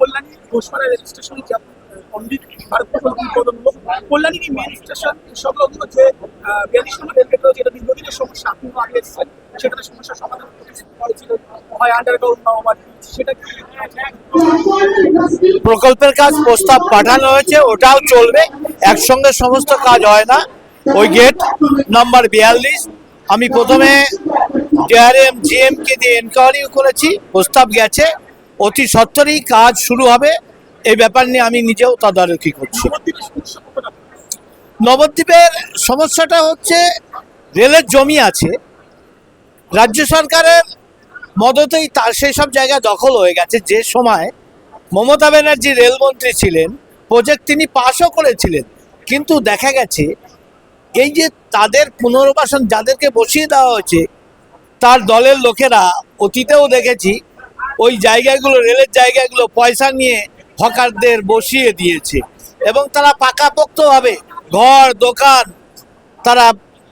Kalyani registration পন্ডিত কল্যাণী যে সমস্যা সমাধান হয় আন্ডারগ্রাউন্ড সেটা প্রকল্পের কাজ প্রস্তাব পাঠানো হয়েছে, ওটাও চলবে। একসঙ্গে সমস্ত কাজ হয় না। ওই গেট নাম্বার বিয়াল্লিশ। আমি প্রথমে ডিআরএম জিএম কে দিয়ে এনকোয়ারিও করেছি, প্রস্তাব গেছে। অতি সত্তরই কাজ শুরু হবে। এই ব্যাপার নিয়ে আমি নিজেও তদারকি করছি। নবদ্বীপের সমস্যাটা হচ্ছে, রেলের জমি আছে। রাজ্য সরকারের মদতেই তার সেই সব জায়গা দখল হয়ে গেছে। যে সময় মমতা ব্যানার্জি রেলমন্ত্রী ছিলেন প্রজেক্ট তিনি পাশও করেছিলেন। কিন্তু দেখা গেছে, এই যে তাদের পুনর্বাসন যাদেরকে বসিয়ে দেওয়া হয়েছে তার দলের লোকেরা অতীতেও দেখেছি, ওই জায়গাগুলো, রেলের জায়গাগুলো পয়সা নিয়ে হকারদের বসিয়ে দিয়েছে। এবং তারা পাকাপোক্তভাবে ঘর, দোকান, তারা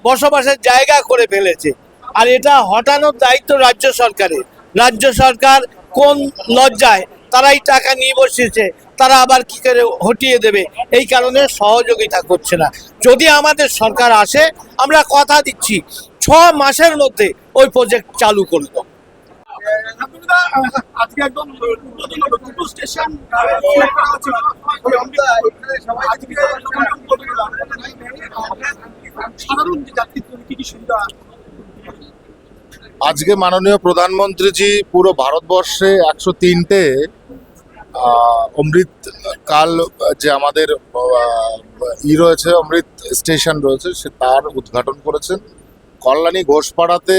বসবাসের জায়গা করে ফেলেছে। আর এটা হটানোর দায়িত্ব রাজ্য সরকারের। রাজ্য সরকার কোন লজ্জায় তারাই টাকা নিয়ে বসেছে তারা আবার কি করে হটিয়ে দেবে? এই কারণে সহযোগিতা করছে না। যদি আমাদের সরকার আসে, আমরা কথা দিচ্ছি। ছ মাসের মধ্যে ওই প্রজেক্ট চালু করে দেবো আজকে একদম স্টেশন আজকে মাননীয় প্রধানমন্ত্রীজি পুরো ভারতবর্ষে একশো তিনটে অমৃত কাল যে আমাদের ই রয়েছে অমৃত স্টেশন রয়েছে সে তার উদ্ঘাটন করেছেন। কল্যাণী ঘোষপাড়াতে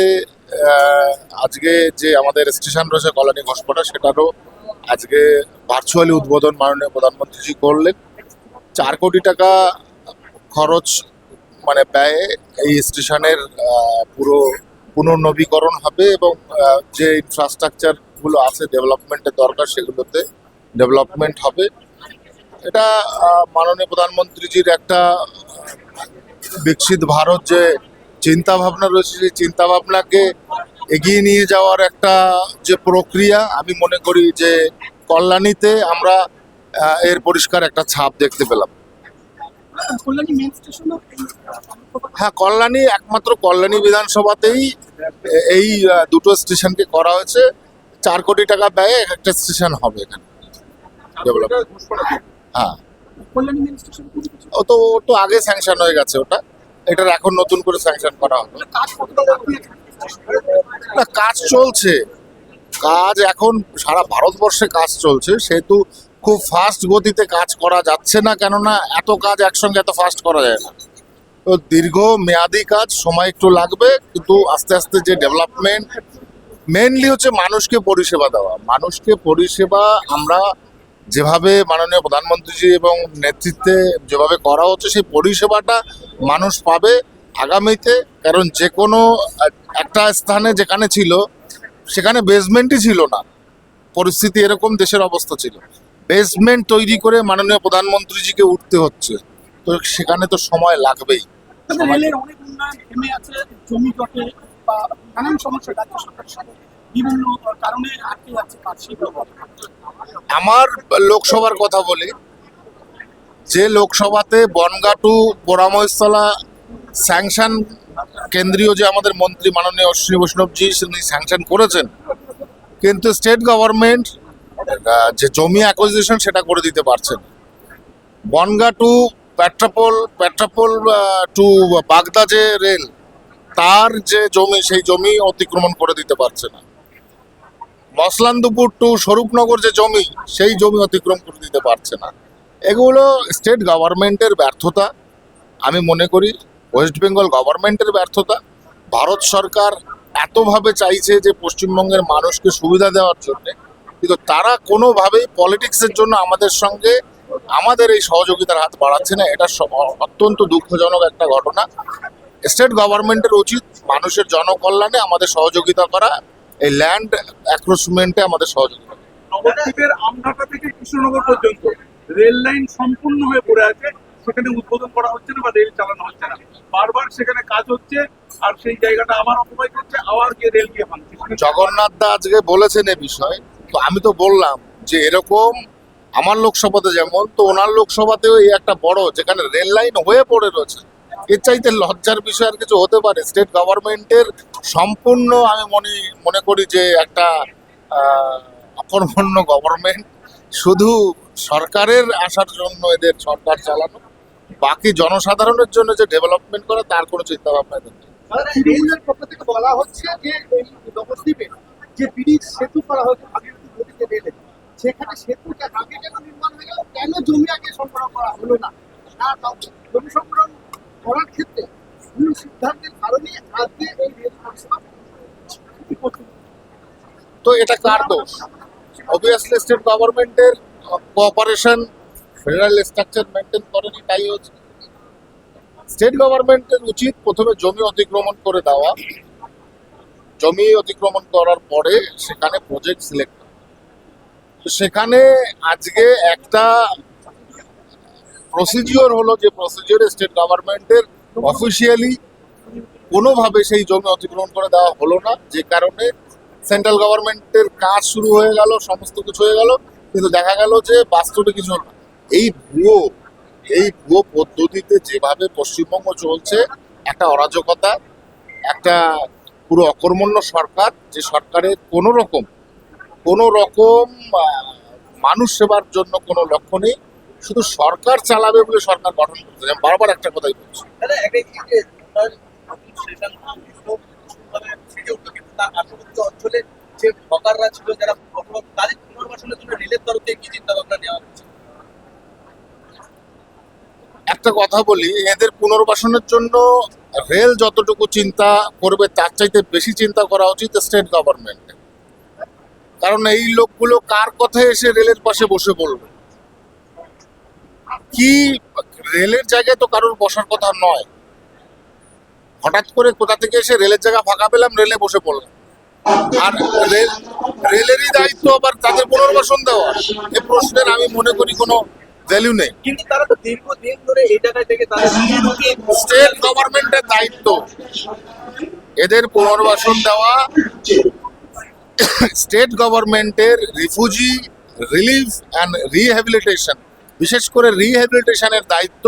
আজকে যে আমাদের স্টেশন রয়েছে কল্যাণী ঘোষপাড়া, সেটারও আজকে ভার্চুয়ালি উদ্বোধন মাননীয় প্রধানমন্ত্রীজি করলেন। চার কোটি টাকা খরচ মানে ব্যয়ে এই স্টেশনের পুরো পুনর্নবীকরণ হবে এবং যে ইনফ্রাস্ট্রাকচারগুলো আছে ডেভেলপমেন্টের দরকার, সেগুলোতে ডেভেলপমেন্ট হবে। এটা মাননীয় প্রধানমন্ত্রীজির একটা বিকশিত ভারত যে চিন্তা ভাবনা রয়েছে সেই চিন্তা ভাবনাকে এগিয়ে নিয়ে যাওয়ার একটা যে প্রক্রিয়া আমি মনে করি যে কল্যাণীতে আমরা এর পরিষ্কার একটা ছাপ দেখতে পেলাম। মেন হ্যাঁ কল্যাণী একমাত্র কল্যাণী বিধানসভাতেই এই দুটো স্টেশনকে করা হয়েছে। চার কোটি টাকা ব্যয়ে এক একটা স্টেশন হবে এখানে. হ্যাঁ। মেন ও তো ও তো আগে স্যাংশন হয়ে গেছে ওটা। এটার এখন নতুন করে স্যাংশন করা বাকি আছে? না কাজ চলছে। কাজ এখন সারা ভারতবর্ষে কাজ চলছে সেহেতু খুব ফাস্ট গতিতে কাজ করা যাচ্ছে না কেননা এত কাজ একসঙ্গে এত ফাস্ট করা যায় না। তো দীর্ঘ মেয়াদি কাজ সময় একটু লাগবে কিন্তু আস্তে আস্তে যে ডেভেলপমেন্ট মেনলি হচ্ছে মানুষকে পরিষেবা দেওয়া। মানুষকে পরিষেবা আমরা যেভাবে মাননীয় প্রধানমন্ত্রীজি এবং নেতৃত্বে যেভাবে করা হচ্ছে, সেই পরিষেবাটা মানুষ পাবে আগামীতে। কারণ যে কোনো একটা স্থানে যেখানে ছিল, সেখানে বেসমেন্টই ছিল না। পরিস্থিতি এরকম দেশের অবস্থা ছিল। বেসমেন্ট তৈরি করে মাননীয় প্রধানমন্ত্রীজিকে উঠতে হচ্ছে। তো সেখানে তো সময় লাগবেই। বিভিন্ন কারণে আটকে যাচ্ছে কাজ আমার লোকসভার কথা বলি, যে লোকসভাতে বনগা টু স্যাংশন কেন্দ্রীয় যে আমাদের মন্ত্রী মাননীয় অশ্বিনী বৈষ্ণবজি, তিনি স্যাংশন করেছেন, কিন্তু স্টেট গভর্নমেন্ট যে জমি অ্যাকুইজিশন সেটা করে দিতে পারছেন বনগা টু পেট্রাপোল পেট্রাপোল টু বাগদা যে রেল, তার যে জমি, সেই জমি অতিক্রমণ করে দিতে পারছে না। মসলান্দপুর টু স্বরূপনগর যে জমি, সেই জমি অতিক্রম করে দিতে পারছে না। এগুলো স্টেট গভর্নমেন্টের ব্যর্থতা। আমি মনে করি ওয়েস্ট বেঙ্গল গভর্নমেন্টের ব্যর্থতা। ভারত সরকার এতভাবে চাইছে যে পশ্চিমবঙ্গের মানুষকে সুবিধা দেওয়ার জন্য, কিন্তু তারা কোনোভাবেই পলিটিক্সের জন্য আমাদের সঙ্গে আমাদের এই সহযোগিতার হাত বাড়াচ্ছে না। এটা অত্যন্ত দুঃখজনক একটা ঘটনা। স্টেট গভর্নমেন্টের উচিত মানুষের জনকল্যাণে আমাদের সহযোগিতা করা। এই ল্যান্ড অ্যাক্রোচমেন্টে আমাদের সহযোগিতা। নবদ্বীপের আমনাটা থেকে কৃষ্ণনগর পর্যন্ত রেল লাইন সম্পূর্ণ হয়ে পড়ে আছে। সেখানে উদ্বোধন করা হচ্ছে না বা রেল চালানো হচ্ছে না। বারবার সেখানে কাজ হচ্ছে আর সেই জায়গাটা আবার অকুপাই করছে। আবার গিয়ে রেল গিয়ে ভাঙছে। জগন্নাথ দা আজকে বলেছেন এ বিষয়ে তো আমি তো বললাম যে এরকম আমার লোকসভাতে যেমন তো ওনার লোকসভাতেও এই একটা বড় যেখানে রেল লাইন হয়ে পড়ে রয়েছে এর চাইতে লজ্জার বিষয় আর কিছু হতে পারে স্টেট গভর্নমেন্টের সম্পূর্ণ আমি মনে মনে করি যে একটা অকর্মণ্য গভর্নমেন্ট শুধু সরকারের আসার জন্য এদের সরকার চালানো, বাকি জনসাধারণের জন্য যে ডেভেলপমেন্ট করে, তার কোনো চিন্তা ভাবনা নেই। বলা হচ্ছে যে সেতু করা হয়েছে সেখানে সেতুটা আগে কেন নির্মাণ হয়ে গেল, কেন জমি আগে সংগ্রহ করা হলো না, জমি সংগ্রহ করার ক্ষেত্রে ভুল সিদ্ধান্তের কারণে আজকে এই তো এটা কার দোষ? অবভিয়াসলি স্টেট গভর্নমেন্টের কোঅপারেশন ফেডারেল স্ট্রাকচার মেনটেন করেনি তাই হচ্ছে। স্টেট গভর্নমেন্টের উচিত প্রথমে জমি অতিক্রমণ করে দেওয়া। জমি অতিক্রমণ করার পরে সেখানে প্রজেক্ট সিলেক্ট সেখানে আজকে একটা প্রসিজিওর হলো যে প্রসিজিওরে স্টেট গভর্নমেন্টের অফিসিয়ালি কোনোভাবে সেই জমি অতিক্রমণ করে দেওয়া হলো না, যে কারণে সেন্ট্রাল গভর্নমেন্টের কাজ শুরু হয়ে গেল, সমস্ত কিছু হয়ে গেল, কিন্তু দেখা গেল যে বাস্তবে কিছু হলো এই ভুয়ো এই ভুয়ো পদ্ধতিতে যেভাবে পশ্চিমবঙ্গ চলছে, একটা অরাজকতা, একটা পুরো অকর্মণ্য সরকার, যে সরকারের কোনো রকম কোনো রকম মানুষ সেবার জন্য কোনো লক্ষ্য নেই শুধু সরকার চালাবে বলে সরকার গঠন করতে। আমি বারবার একটা কথাই বলছি। একটা এই যে উন্নয়ন সেশন সুন্দরভাবে সেজে উঠল কিন্তু তার পার্শ্ববর্তী অঞ্চলে যে হকাররা ছিল যারা তাদের পুনর্বাসনের জন্য রেলের তরফ থেকে কি চিন্তা ভাবনা নেওয়া হচ্ছে? একটা কথা বলি এদের পুনর্বাসনের জন্য রেল যতটুকু চিন্তা করবে তার চাইতে বেশি চিন্তা করা উচিত স্টেট গভর্নমেন্টের কারণ এই লোকগুলো কার কথায় এসে রেলের পাশে বসে পড়বে কি রেলের জায়গায় তো কারোর বসার কথা নয়। হঠাৎ করে কোথা থেকে এসে রেলের জায়গা ফাঁকা পেলাম রেলে বসে পড়লাম। আর রেলেরই দায়িত্ব আবার তাদের পুনর্বাসন দেওয়া। এ প্রশ্নের আমি মনে করি কোনো ভ্যালু নেই। কিন্তু তারা তো দীর্ঘদিন ধরে এই জায়গায় থেকে স্টেট গভর্নমেন্টের দায়িত্ব। এদের পুনর্বাসন দেওয়া স্টেট গভর্নমেন্টের রিফিউজি রিলিফ অ্যান্ড রিহ্যাবিলিটেশন বিশেষ করে রিহ্যাবিলিটেশনের দায়িত্ব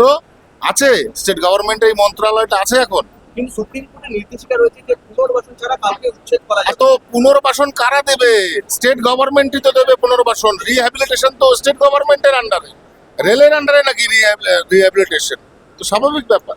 আছে স্টেট গভর্নমেন্টের এই মন্ত্রণালয়টা আছে এখন। কিন্তু সুপ্রিম কোর্টের নির্দেশিকা রয়েছে যে পুনর্বাসন ছাড়া কাউকে উচ্ছেদ করা যাবে এত পুনর্বাসন কারা দেবে? স্টেট গভর্নমেন্টই তো দেবে পুনর্বাসন রিহ্যাবিলিটেশন তো স্টেট গভর্নমেন্টের আন্ডারে রেলের আন্ডারে নাকি রিহ্যাবিলিটেশন তো স্বাভাবিক ব্যাপার।